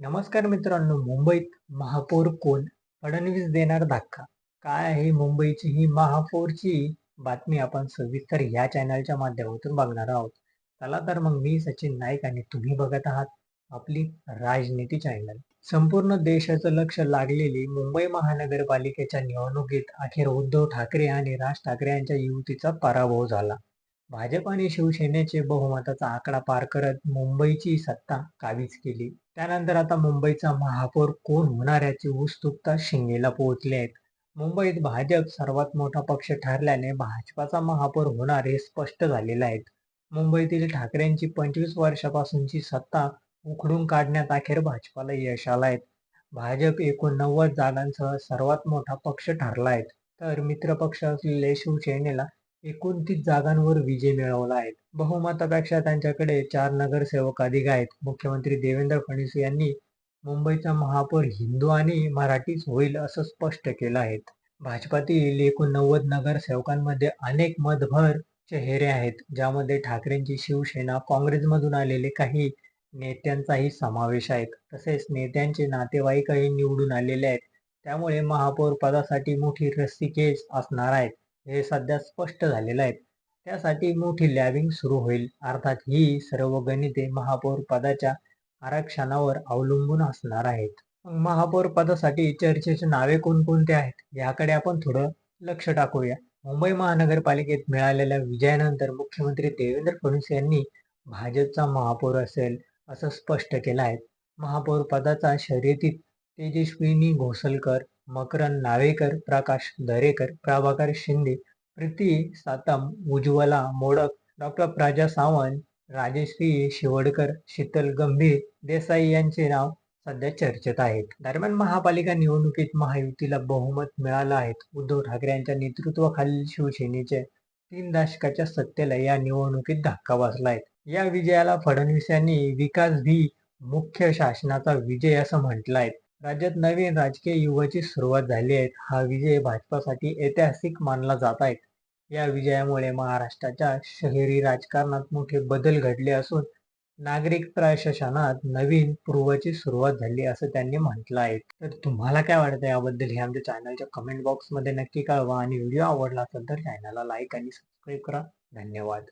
नमस्कार मित्रांनो मुंबईत महापौर कोण? फडणवीस देणार धक्का. काय आहे मुंबईची ही महापौरची बातमी? आपण सविस्तर ह्या चॅनलच्या माध्यमातून बघणार आहोत. चला तर मग मी सचिन नाईक आणि तुम्ही बघत आहात आपली राजनीती चॅनल संपूर्ण देशाचं लक्ष लागलेली मुंबई महानगरपालिकेच्या निवडणुकीत अखेर उद्धव ठाकरे आणि राज ठाकरे यांच्या युतीचा पराभव झाला. भाजप आणि शिवसेनेचे बहुमताचा आकडा पार करत मुंबईची सत्ता काबीज केली. त्यानंतर आता मुंबईचा महापौर कोण होणार याची उत्सुकता शिंगेला पोहोचली आहेत मुंबईत भाजप सर्वात मोठा पक्ष ठरल्याने भाजपाचा महापौर होणार हे स्पष्ट झालेलं आहेत मुंबईतील ठाकरेंची पंचवीस वर्षापासूनची सत्ता उखडून काढण्यात अखेर भाजपाला यश आलं आहे भाजप एकोणनव्वद जागांसह सर्वात मोठा पक्ष ठरला आहे. तर मित्रपक्ष असलेले शिवसेनेला एकोणतीस जागांवर विजय मिळवला आहे. बहुमतापेक्षा त्यांच्याकडे चार नगरसेवक अधिक आहेत. मुख्यमंत्री देवेंद्र फडणवीस यांनी मुंबईचा महापौर हिंदू आणि मराठीच होईल असं स्पष्ट केलं आहे. भाजपातील एकोणनव्वद नगरसेवकांमध्ये अनेक मतभर चेहरे आहेत ज्यामध्ये ठाकरेंची शिवसेना काँग्रेसमधून आलेले काही नेत्यांचाही समावेश आहे. तसेच नेत्यांचे नातेवाईकही निवडून आलेले आहेत. त्यामुळे महापौर पदासाठी मोठी रस्सीखेच असणार आहेत. हे सध्या स्पष्ट झालेलं आहे. त्यासाठी मोठी लॅबिंग सुरू होईल. अर्थात ही सर्व गणिते महापौर पदाच्या आरक्षणावर अवलंबून असणार आहेत. महापौर पदासाठी चर्चेचे नावे कोणकोणते आहेत? याकडे आपण थोडं लक्ष टाकूया. मुंबई महानगरपालिकेत मिळालेल्या विजयानंतर मुख्यमंत्री देवेंद्र फडणवीस यांनी भाजपचा महापौर असेल असं स्पष्ट केलं आहे. महापौर पदाचा शर्यतीत तेजस्विनी घोसलकर मकरन नावेकर प्रकाश दरेकर प्रभाकर शिंदे प्रीती सातम उज्ज्वला मोडक डॉक्टर प्राजा सावंत राजेश्री शिवडकर शीतल गंभीर देसाई यांचे नाव सध्या चर्चेत आहेत. दरम्यान महापालिका निवडणुकीत महायुतीला बहुमत मिळालं आहे. उद्धव ठाकरे यांच्या नेतृत्वाखालील शिवसेनेचे तीन दशकाच्या सत्तेला या निवडणुकीत धक्का बसला आहे. या विजयाला फडणवीस यांनी विकास भी मुख्य शासनाचा विजय असं म्हटलं आहे. राज्यात नवीन राजकीय युगाची सुरुवात झाली आहे. हा विजय भाजपासाठी ऐतिहासिक मानला जात आहे. या विजयामुळे महाराष्ट्राच्या शहरी राजकारणात मोठे बदल घडले असून नागरिक प्रशासनात नवीन पूर्वाची सुरुवात झाली असं त्यांनी म्हटलं आहे. तर तुम्हाला काय वाटतं याबद्दल हे आमच्या चॅनलच्या कमेंट बॉक्समध्ये नक्की कळवा आणि व्हिडिओ आवडला असेल तर चॅनलला लाईक आणि सबस्क्राईब करा. धन्यवाद.